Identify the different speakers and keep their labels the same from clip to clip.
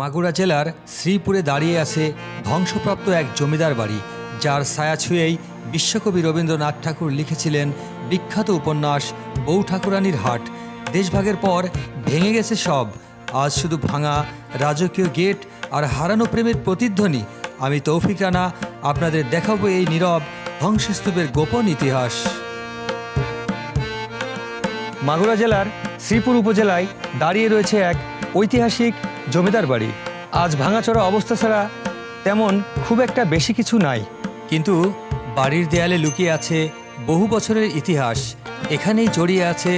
Speaker 1: মাগুরা জেলার শ্রীপুরে দাঁড়িয়ে আছে ধ্বংসপ্রাপ্ত এক জমিদার বাড়ি, যার ছায়া ছুঁয়েই বিশ্বকবি রবীন্দ্রনাথ ঠাকুর লিখেছিলেন বিখ্যাত উপন্যাস বউ ঠাকুরানীর হাট। দেশভাগের পর ভেঙে গেছে সব। আজ শুধু ভাঙা রাজকীয় গেট আর হারানো প্রেমের প্রতিধ্বনি। আমি তৌফিক রানা, আপনাদের দেখাবো এই নীরব ধ্বংসস্তূপের গোপন ইতিহাস। মাগুরা জেলার শ্রীপুর উপজেলায় দাঁড়িয়ে রয়েছে এক ঐতিহাসিক জমিদার বাড়ি। আজ ভাঙাচোরা অবস্থা ছাড়া তেমন খুব একটা বেশি কিছু নাই। কিন্তু বাড়ির দেয়ালে লুকিয়ে আছে বহু বছরের ইতিহাস। এখানেই জড়িয়ে আছে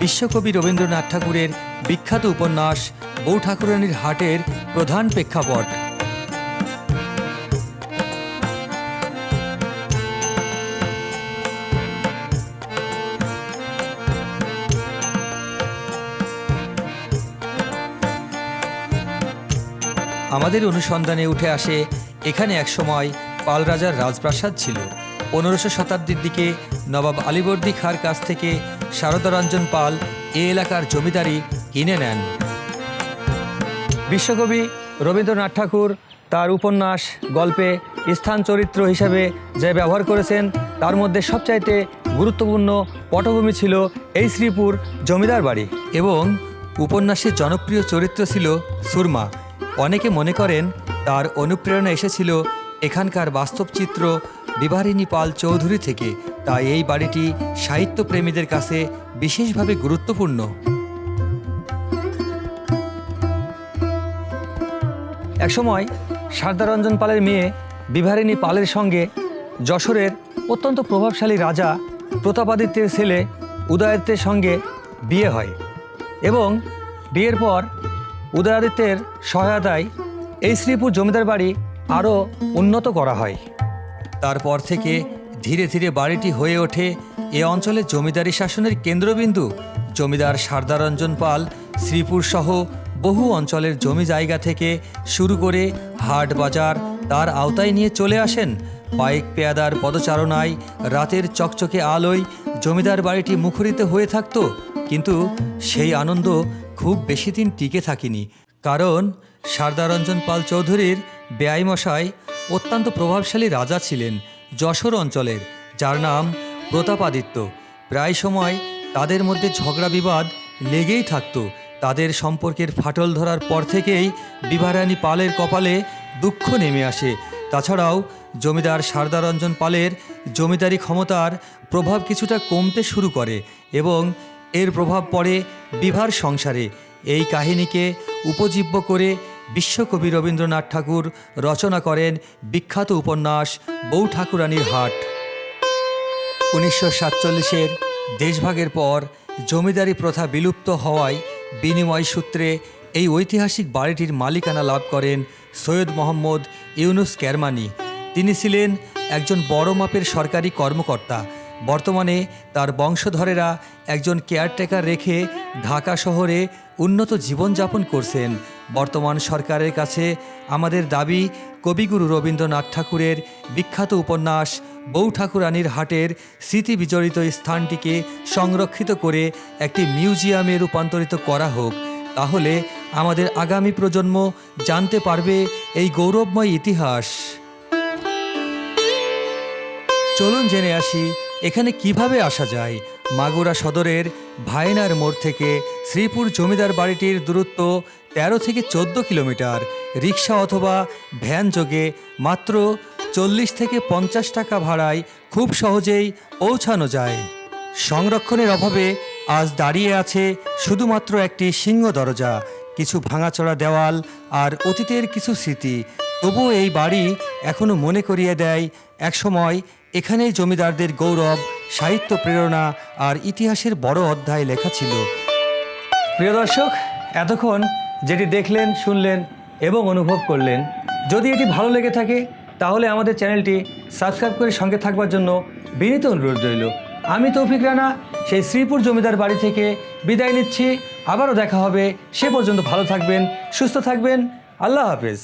Speaker 1: বিশ্বকবি রবীন্দ্রনাথ ঠাকুরের বিখ্যাত উপন্যাস বউ ঠাকুরানীর হাটের প্রধান প্রেক্ষাপট। আমাদের অনুসন্ধানে উঠে আসে, এখানে একসময় পাল রাজার রাজপ্রাসাদ ছিল। পনেরোশো শতাব্দীর দিকে নবাব আলীবর্দী খাঁর কাছ থেকে শারদারঞ্জন পাল এ এলাকার জমিদারি কিনে নেন। বিশ্বকবি রবীন্দ্রনাথ ঠাকুর তার উপন্যাস, গল্পে স্থান চরিত্র হিসাবে যে ব্যবহার করেছেন, তার মধ্যে সবচাইতে গুরুত্বপূর্ণ পটভূমি ছিল এই শ্রীপুর জমিদার বাড়ি। এবং উপন্যাসের জনপ্রিয় চরিত্র ছিল সুরমা। অনেকে মনে করেন তার অনুপ্রেরণা এসেছিল এখানকার বাস্তব চিত্র বিবারিণী পাল চৌধুরী থেকে। তাই এই বাড়িটি সাহিত্যপ্রেমীদের কাছে বিশেষভাবে গুরুত্বপূর্ণ। একসময় শারদারঞ্জন পালের মেয়ে বিভারিণী পালের সঙ্গে যশোরের অত্যন্ত প্রভাবশালী রাজা প্রতাপাদিত্যের ছেলে উদয়াদিত্যের সঙ্গে বিয়ে হয় এবং বিয়ের পর উদয়াদিত্যের সহায়তায় এই শ্রীপুর জমিদার বাড়ি আরও উন্নত করা হয়। তারপর থেকে ধীরে ধীরে বাড়িটি হয়ে ওঠে এ অঞ্চলে জমিদারি শাসনের কেন্দ্রবিন্দু। জমিদার শারদারঞ্জন পাল শ্রীপুর সহ বহু অঞ্চলের জমি জায়গা থেকে শুরু করে হাট বাজার তার আওতায় নিয়ে চলে আসেন। বাইক পেয়াদার পদচারণায় রাতের চকচকে আলোয় জমিদার বাড়িটি মুখরিত হয়ে থাকতো, কিন্তু সেই আনন্দ খুব বেশি দিন টিকে থাকেনি। কারণ শারদারঞ্জন পাল চৌধুরীর বেআইমশাই অত্যন্ত প্রভাবশালী রাজা ছিলেন যশোর অঞ্চলের, যার নাম প্রতাপাদিত্য। প্রায় সময় তাদের মধ্যে ঝগড়া বিবাদ লেগেই থাকত। তাদের সম্পর্কের ফাটল ধরার পর থেকেই বিভারানী পালের কপালে দুঃখ নেমে আসে। তাছাড়াও জমিদার শারদারঞ্জন পালের জমিদারি ক্ষমতার প্রভাব কিছুটা কমতে শুরু করে এবং এর প্রভাব পড়ে বিভার সংসারে। এই কাহিনীকে উপজীব্য করে বিশ্বকবি রবীন্দ্রনাথ ঠাকুর রচনা করেন বিখ্যাত উপন্যাস বউ ঠাকুরানীর হাট। উনিশশো সাতচল্লিশের দেশভাগের পর জমিদারি প্রথা বিলুপ্ত হওয়ায় বিনিময় সূত্রে এই ঐতিহাসিক বাড়িটির মালিকানা লাভ করেন সৈয়দ মোহাম্মদ ইউনুস কেরমানি। তিনি ছিলেন একজন বড় মাপের সরকারি কর্মকর্তা। বর্তমানে তার বংশধরেরা একজন কেয়ারটেকার রেখে ঢাকা শহরে উন্নত জীবনযাপন করছেন। বর্তমান সরকারের কাছে আমাদের দাবি, কবিগুরু রবীন্দ্রনাথ ঠাকুরের বিখ্যাত উপন্যাস বউ ঠাকুরানীর হাটের স্মৃতি বিজড়িত স্থানটিকে সংরক্ষিত করে একটি মিউজিয়ামে রূপান্তরিত করা হোক। তাহলে আমাদের আগামী প্রজন্ম জানতে পারবে এই গৌরবময় ইতিহাস। চলুন জেনে আসি এখানে কীভাবে আসা যায়? মাগুরা সদরের ভাইনার মোড় থেকে শ্রীপুর জমিদার বাড়িটির দূরত্ব তেরো থেকে চোদ্দ কিলোমিটার। রিক্সা অথবা ভ্যান যোগে মাত্র চল্লিশ থেকে পঞ্চাশ টাকা ভাড়ায় খুব সহজেই পৌঁছানো যায়। সংরক্ষণের অভাবে আজ দাঁড়িয়ে আছে শুধুমাত্র একটি সিংহ দরজা, কিছু ভাঙাচড়া দেওয়াল আর অতীতের কিছু স্মৃতি। তবুও এই বাড়ি এখনও মনে করিয়ে দেয় একসময় এখানেই জমিদারদের গৌরব, সাহিত্য প্রেরণা আর ইতিহাসের বড় অধ্যায় লেখা ছিল। প্রিয় দর্শক, এতক্ষণ যেটি দেখলেন, শুনলেন এবং অনুভব করলেন। যদি এটি ভালো লেগে থাকে, তাহলে আমাদের চ্যানেলটি সাবস্ক্রাইব করে সঙ্গে থাকবার জন্য বিনীত অনুরোধ রইল। আমি তৌফিক রানা, সেই শ্রীপুর জমিদার বাড়ি থেকে বিদায় নিচ্ছি। আবারও দেখা হবে, সে পর্যন্ত ভালো থাকবেন, সুস্থ থাকবেন। আল্লাহ হাফেজ।